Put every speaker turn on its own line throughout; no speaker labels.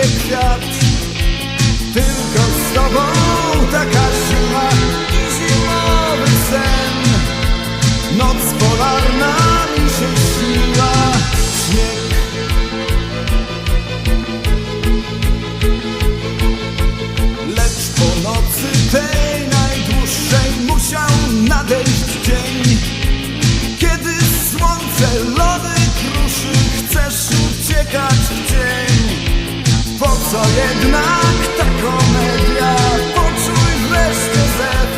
lips up co jednak ta komedia? Poczuj wreszcie zew.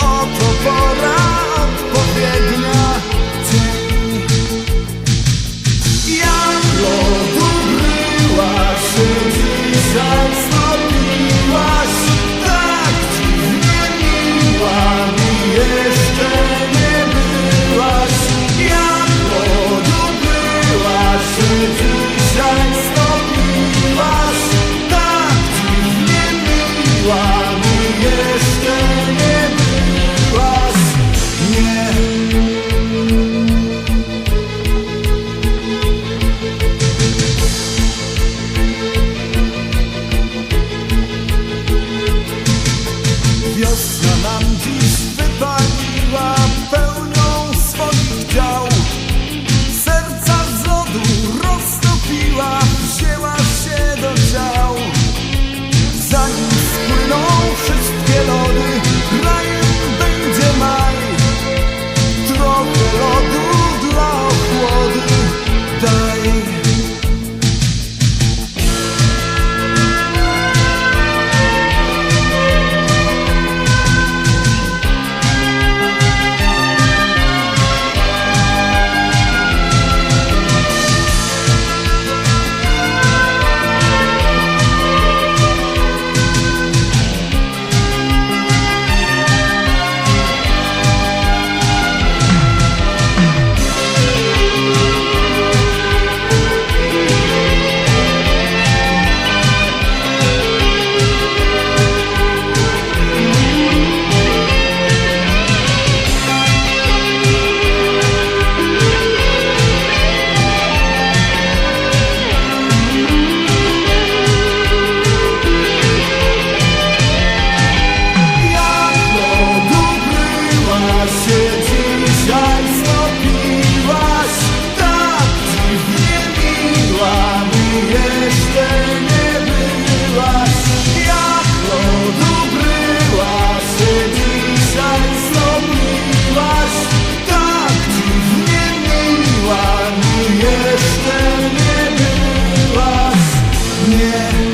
Oto pora odpowiednia. Dzień Jak lodu bryła Yeah.